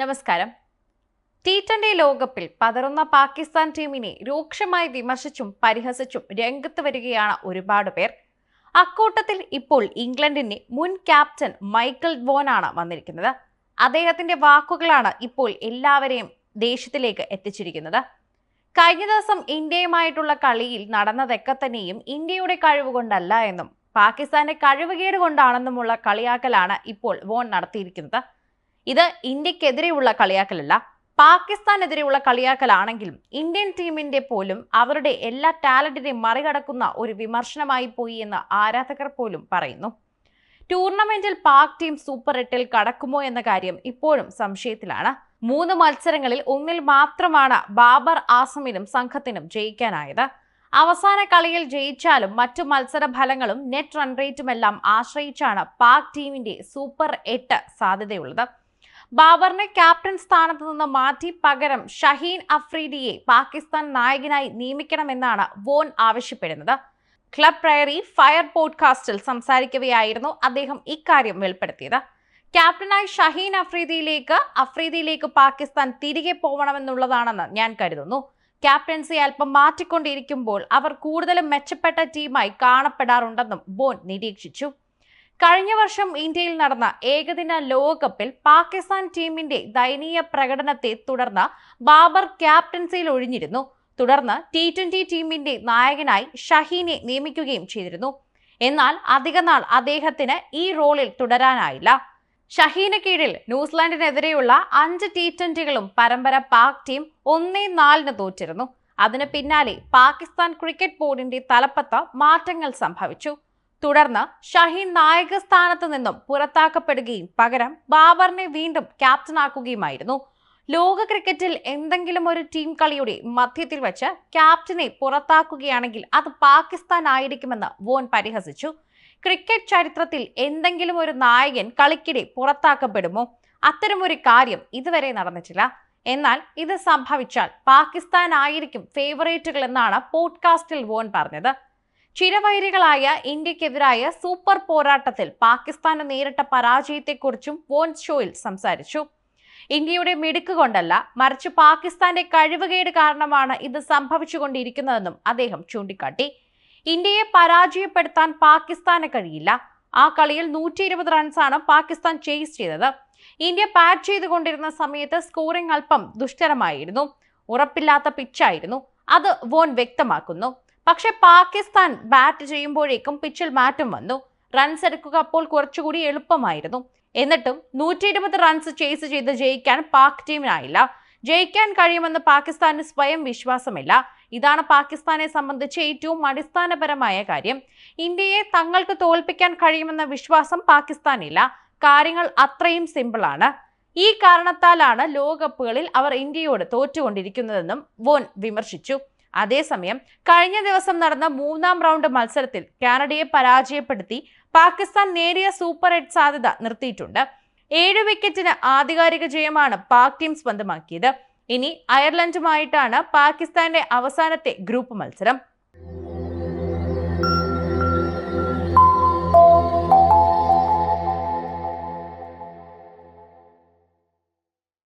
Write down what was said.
നമസ്കാരം. T twenty ലോകകപ്പിൽ പതറുന്ന പാകിസ്ഥാൻ ടീമിനെ രൂക്ഷമായി വിമർശിച്ചും പരിഹസിച്ചും രംഗത്ത് വരികയാണ് ഒരുപാട് പേർ. അക്കൂട്ടത്തിൽ ഇപ്പോൾ ഇംഗ്ലണ്ടിന്റെ മുൻ ക്യാപ്റ്റൻ മൈക്കിൾ വോനാണ് വന്നിരിക്കുന്നത്. അദ്ദേഹത്തിന്റെ വാക്കുകളാണ് ഇപ്പോൾ എല്ലാവരെയും ദേഷ്യത്തിലേക്ക് എത്തിച്ചിരിക്കുന്നത്. കഴിഞ്ഞ ദിവസം ഇന്ത്യയുമായിട്ടുള്ള കളിയിൽ നടന്നതൊക്കെ തന്നെയും ഇന്ത്യയുടെ കഴിവ് കൊണ്ടല്ല എന്നും പാകിസ്ഥാന്റെ കഴിവുകേട് കൊണ്ടാണെന്നുമുള്ള കളിയാക്കലാണ് ഇപ്പോൾ വോൺ നടത്തിയിരിക്കുന്നത്. ഇത് ഇന്ത്യക്കെതിരെയുള്ള കളിയാക്കലല്ല. പാകിസ്ഥാനെതിരെയുള്ള കളിയാക്കലാണെങ്കിലും ഇന്ത്യൻ ടീമിന്റെ പോലും അവരുടെ എല്ലാ ടാലന്റിനെയും മറികടക്കുന്ന ഒരു വിമർശനമായി പോയി എന്ന് ആരാധകർ പോലും പറയുന്നു. ടൂർണമെന്റിൽ പാക് ടീം സൂപ്പർ എട്ടിൽ കടക്കുമോ എന്ന കാര്യം ഇപ്പോഴും സംശയത്തിലാണ്. മൂന്ന് മത്സരങ്ങളിൽ ഒന്നിൽ മാത്രമാണ് ബാബർ ആസമിനും സംഘത്തിനും ജയിക്കാനായത്. അവസാന കളിയിൽ ജയിച്ചാലും മറ്റു മത്സര ഫലങ്ങളും നെറ്റ് റൺ റേറ്റുമെല്ലാം ആശ്രയിച്ചാണ് പാക് ടീമിന്റെ സൂപ്പർ എട്ട് സാധ്യതയുള്ളത്. ബാബറിനെ ക്യാപ്റ്റൻ സ്ഥാനത്ത് നിന്ന് മാറ്റി പകരം ഷഹീൻ അഫ്രീദിയെ പാകിസ്ഥാൻ നായകനായി നിയമിക്കണമെന്നാണ് വോൺ ആവശ്യപ്പെടുന്നത്. ക്ലബ് പ്രയറി ഫയർ പോഡ്കാസ്റ്റിൽ സംസാരിക്കവെയായിരുന്നു അദ്ദേഹം ഇക്കാര്യം വെളിപ്പെടുത്തിയത്. ക്യാപ്റ്റനായി ഷഹീൻ അഫ്രീദിയിലേക്ക് അഫ്രീദിയിലേക്ക് പാകിസ്ഥാൻ തിരികെ പോകണമെന്നുള്ളതാണെന്ന് ഞാൻ കരുതുന്നു. ക്യാപ്റ്റൻസി അല്പം മാറ്റിക്കൊണ്ടിരിക്കുമ്പോൾ അവർ കൂടുതലും മെച്ചപ്പെട്ട ടീമായി കാണപ്പെടാറുണ്ടെന്നും ബോൺ നിരീക്ഷിച്ചു. കഴിഞ്ഞ വർഷം ഇന്ത്യയിൽ നടന്ന ഏകദിന ലോകകപ്പിൽ പാകിസ്ഥാൻ ടീമിന്റെ ദയനീയ പ്രകടനത്തെ തുടർന്ന് ബാബർ ക്യാപ്റ്റൻസിയിൽ ഒഴിഞ്ഞിരുന്നു. തുടർന്ന് ടി ട്വന്റി ടീമിന്റെ നായകനായി ഷഹീനെ നിയമിക്കുകയും ചെയ്തിരുന്നു. എന്നാൽ അധികനാൾ അദ്ദേഹത്തിന് ഈ റോളിൽ തുടരാനായില്ല. ഷഹീന് കീഴിൽ ന്യൂസിലാൻഡിനെതിരെയുള്ള അഞ്ച് ടി ട്വന്റികളും പരമ്പര പാക് ടീം ഒന്നേ നാലിന് തോറ്റിരുന്നു. അതിന് പിന്നാലെ പാകിസ്ഥാൻ ക്രിക്കറ്റ് ബോർഡിന്റെ തലപ്പത്ത് മാറ്റങ്ങൾ സംഭവിച്ചു. തുടർന്ന് ഷഹീൻ നായക സ്ഥാനത്ത് നിന്നും പുറത്താക്കപ്പെടുകയും പകരം ബാബറിനെ വീണ്ടും ക്യാപ്റ്റനാക്കുകയുമായിരുന്നു. ലോക ക്രിക്കറ്റിൽ എന്തെങ്കിലും ഒരു ടീം കളിയുടെ മധ്യത്തിൽ വെച്ച് ക്യാപ്റ്റനെ പുറത്താക്കുകയാണെങ്കിൽ അത് പാകിസ്ഥാൻ ആയിരിക്കുമെന്ന് വോൺ പരിഹസിച്ചു. ക്രിക്കറ്റ് ചരിത്രത്തിൽ എന്തെങ്കിലും ഒരു നായകൻ കളിക്കിടെ പുറത്താക്കപ്പെടുമോ? അത്തരമൊരു കാര്യം ഇതുവരെ നടന്നിട്ടില്ല. എന്നാൽ ഇത് സംഭവിച്ചാൽ പാകിസ്ഥാൻ ആയിരിക്കും ഫേവറേറ്റുകൾ എന്നാണ് പോഡ്കാസ്റ്റിൽ വോൺ പറഞ്ഞത്. ചിരവൈരികളായ ഇന്ത്യക്കെതിരായ സൂപ്പർ പോരാട്ടത്തിൽ പാകിസ്ഥാന് നേരിട്ട പരാജയത്തെക്കുറിച്ചും വോൺ ഷോയിൽ സംസാരിച്ചു. ഇന്ത്യയുടെ മിടുക്ക് കൊണ്ടല്ല മറിച്ച് പാകിസ്ഥാന്റെ കഴിവുകേട് കാരണമാണ് ഇത് സംഭവിച്ചുകൊണ്ടിരിക്കുന്നതെന്നും അദ്ദേഹം ചൂണ്ടിക്കാട്ടി. ഇന്ത്യയെ പരാജയപ്പെടുത്താൻ പാകിസ്ഥാന് കഴിയില്ല. ആ കളിയിൽ നൂറ്റി ഇരുപത് റൺസാണ് പാകിസ്ഥാൻ ചേസ് ചെയ്തത്. ഇന്ത്യ ബാറ്റ് ചെയ്തുകൊണ്ടിരുന്ന സമയത്ത് സ്കോറിംഗ് അല്പം ദുഷ്കരമായിരുന്നു. ഉറപ്പില്ലാത്ത പിച്ചായിരുന്നു അത് വോൺ വ്യക്തമാക്കുന്നു. പക്ഷെ പാകിസ്ഥാൻ ബാറ്റ് ചെയ്യുമ്പോഴേക്കും പിച്ചിൽ മാറ്റം വന്നു. റൺസ് എടുക്കുക അപ്പോൾ കുറച്ചുകൂടി എളുപ്പമായിരുന്നു. എന്നിട്ടും നൂറ്റി ഇരുപത് റൺസ് ചേസ് ചെയ്ത് ജയിക്കാൻ പാക് ടീമിനായില്ല. ജയിക്കാൻ കഴിയുമെന്ന് പാകിസ്ഥാന് സ്വയം വിശ്വാസമില്ല. ഇതാണ് പാകിസ്ഥാനെ സംബന്ധിച്ച് ഏറ്റവും അടിസ്ഥാനപരമായ കാര്യം. ഇന്ത്യയെ തങ്ങൾക്ക് തോൽപ്പിക്കാൻ കഴിയുമെന്ന വിശ്വാസം പാകിസ്ഥാനില്ല. കാര്യങ്ങൾ അത്രയും സിമ്പിളാണ് ഈ കാരണത്താലാണ് ലോകകപ്പുകളിൽ അവർ ഇന്ത്യയോട് തോറ്റുകൊണ്ടിരിക്കുന്നതെന്നും വോൻ വിമർശിച്ചു. അതേസമയം കഴിഞ്ഞ ദിവസം നടന്ന മൂന്നാം റൗണ്ട് മത്സരത്തിൽ കാനഡയെ പരാജയപ്പെടുത്തി പാകിസ്ഥാൻ നേരിയ സൂപ്പർ എഡ് സാധ്യത നിർത്തിയിട്ടുണ്ട്. ഏഴ് വിക്കറ്റിന് ആധികാരിക ജയമാണ് പാക് ടീം സ്വന്തമാക്കിയത് ഇനി അയർലൻഡുമായിട്ടാണ് പാകിസ്ഥാന്റെ അവസാനത്തെ ഗ്രൂപ്പ് മത്സരം.